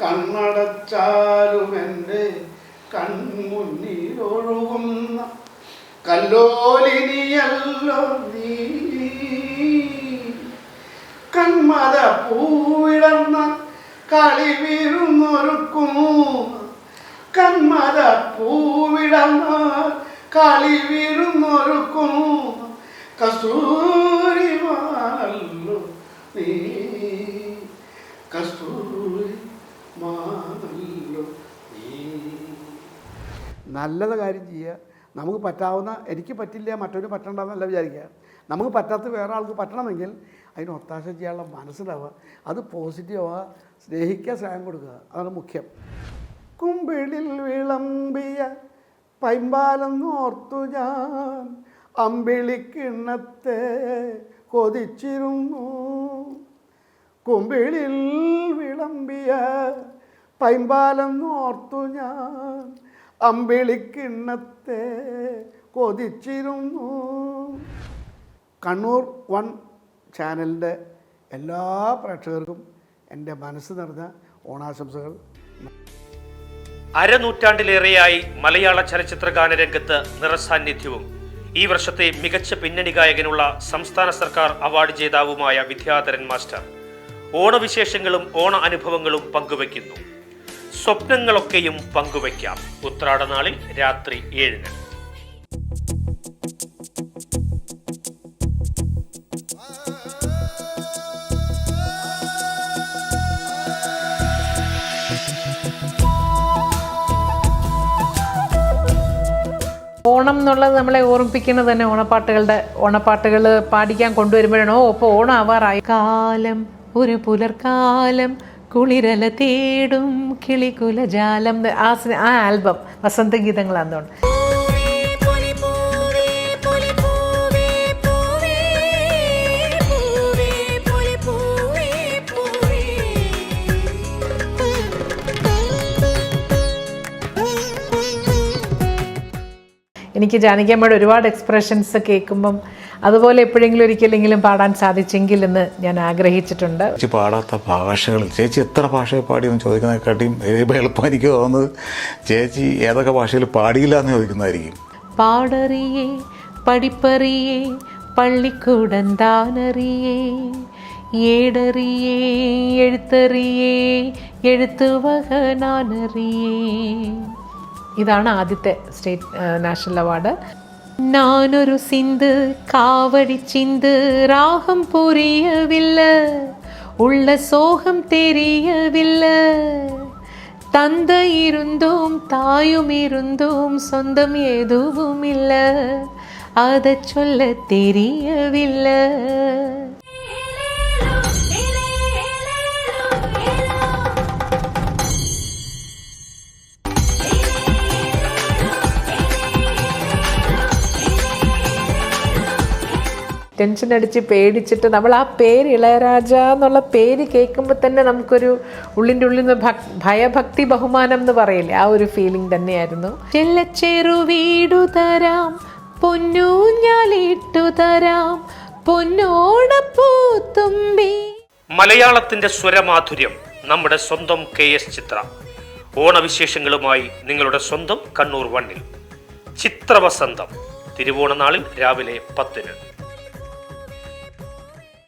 കണ്ണടച്ചാലും ഒഴുകുന്ന കല്ലോലിനിയല്ലോ നീ. കന്മത പൂവിടന്ന കളി വീഴുന്നൊരുക്കും കന്മത പൂവിടന്ന കളി വീഴുന്നൊരുക്കും കസ്തൂരിമാനല്ലോ നീ. കസ്തൂരി മാനല്ലോ നീ നല്ലത് കാര്യം ചെയ്യുക. നമുക്ക് പറ്റാവുന്ന എനിക്ക് പറ്റില്ല മറ്റൊരു പറ്റണ്ടെന്നല്ല വിചാരിക്കുക. നമുക്ക് പറ്റാത്ത വേറെ ആൾക്ക് പറ്റണമെങ്കിൽ അതിന് ഒത്താശ ചെയ്യാനുള്ള മനസ്സിലാവുക. അത് പോസിറ്റീവാവുക സ്നേഹിക്കുക സ്നേഹം കൊടുക്കുക. അതാണ് മുഖ്യം. കുമ്പിളിൽ വിളമ്പിയ പൈമ്പാലം ഓർത്തു ഞാൻ അമ്പിളിക്കിണ്ണത്തെ കൊതിച്ചിരുന്നു. കുമ്പിളിൽ വിളമ്പിയ പൈമ്പാലം ഓർത്തു ഞാൻ. അമ്പിളിക്കിണ്ണത്തെ കൊതിച്ചിരുന്നു. കണ്ണൂർ വൺ ചാനലിന്റെ എല്ലാ പ്രേക്ഷകർക്കും എന്റെ മനസ്സ് നിറഞ്ഞ ഓണാശംസകൾ. അരനൂറ്റാണ്ടിലേറെയായി മലയാള ചലച്ചിത്ര ഗാനരംഗത്ത് നിറസാന്നിധ്യവും. ഈ വർഷത്തെ മികച്ച പിന്നണി ഗായകനുള്ള സംസ്ഥാന സർക്കാർ അവാർഡ് ജേതാവുമായ വിദ്യാധരൻ മാസ്റ്റർ. ഓണവിശേഷങ്ങളും ഓണ അനുഭവങ്ങളും പങ്കുവയ്ക്കുന്നു. സ്വപ്നങ്ങളൊക്കെയും പങ്കുവയ്ക്കാം. ഉത്രാടനാളിൽ രാത്രി ഏഴിന്. ഓണം എന്നുള്ളത് നമ്മളെ ഓർമ്മിപ്പിക്കുന്നത് തന്നെ ഓണപ്പാട്ടുകളുടെ ഓണപ്പാട്ടുകൾ പാടിക്കാൻ കൊണ്ടുവരുമ്പോഴാണോ? അപ്പോൾ ഓണം ആവാറായി കാലം ഒരു പുലർക്കാലം കുളിരല തേടും കിളികുലജാലം. ജാലം ആ ആ ആൽബം വസന്തഗീതങ്ങളാന്ന് തോന്നുന്നു. എനിക്ക് ജാനകിയമ്മയുടെ ഒരുപാട് എക്സ്പ്രഷൻസ് കേൾക്കുമ്പം അതുപോലെ എപ്പോഴെങ്കിലും ഒരിക്കലെങ്കിലും പാടാൻ സാധിച്ചെങ്കിൽ എന്ന് ഞാൻ ആഗ്രഹിച്ചിട്ടുണ്ട്. ചേച്ചി പാടാത്ത ഭാഷകൾ. ചേച്ചി എത്ര ഭാഷയിൽ പാടിയെന്ന് ചോദിക്കുന്നതിനെക്കാട്ടിയും എളുപ്പം എനിക്ക് തോന്നുന്നത്? ചേച്ചി ഏതൊക്കെ ഭാഷയിൽ പാടിയില്ല എന്ന് ചോദിക്കുന്നതായിരിക്കും. പാടറിയേ പഠിപ്പറിയേ പള്ളിക്കൂടന്താനറിയേ ഏടറിയേ എഴുത്തറിയേ എഴുത്തുവക നാനറിയേ. ഇതാണ് ആദ്യത്തെ സ്റ്റേറ്റ് നാഷണൽ അവാർഡ് ഞാനൊരു സിന്ത് കാവടി ചിന്ത് രാഗം പുരിയവില്ല ഉള്ള സോകം തെരിയവില്ല தந்த இருந்தும் தாயும் இருந்தும் சொந்தம் எதுவும் இல்லை அதை சொல்ல தெரியவில்லை ടെൻഷൻ അടിച്ച് പേടിച്ചിട്ട് നമ്മൾ ആ പേര് ഇളയരാജ എന്നുള്ള പേര് കേൾക്കുമ്പോൾ തന്നെ നമുക്കൊരു ഉള്ളിന്റെ ഉള്ളിൽ നിന്ന് ഭക് ഭയഭക്തി ബഹുമാനം എന്ന് പറയില്ലേ? ആ ഒരു ഫീലിംഗ് തന്നെയായിരുന്നു. ചെറു വീടു തരാം പൊന്നൂഞ്ഞാലിട്ടു തരാം പൊന്നോടപ്പൂത്തുമ്പി മലയാളത്തിന്റെ സ്വരമാധുര്യം നമ്മുടെ സ്വന്തം കെ എസ് ചിത്ര. ഓണവിശേഷങ്ങളുമായി നിങ്ങളുടെ സ്വന്തം കണ്ണൂർ വണ്ണിൽ. ചിത്രവസന്തം തിരുവോണനാളിൽ രാവിലെ പത്തിന്.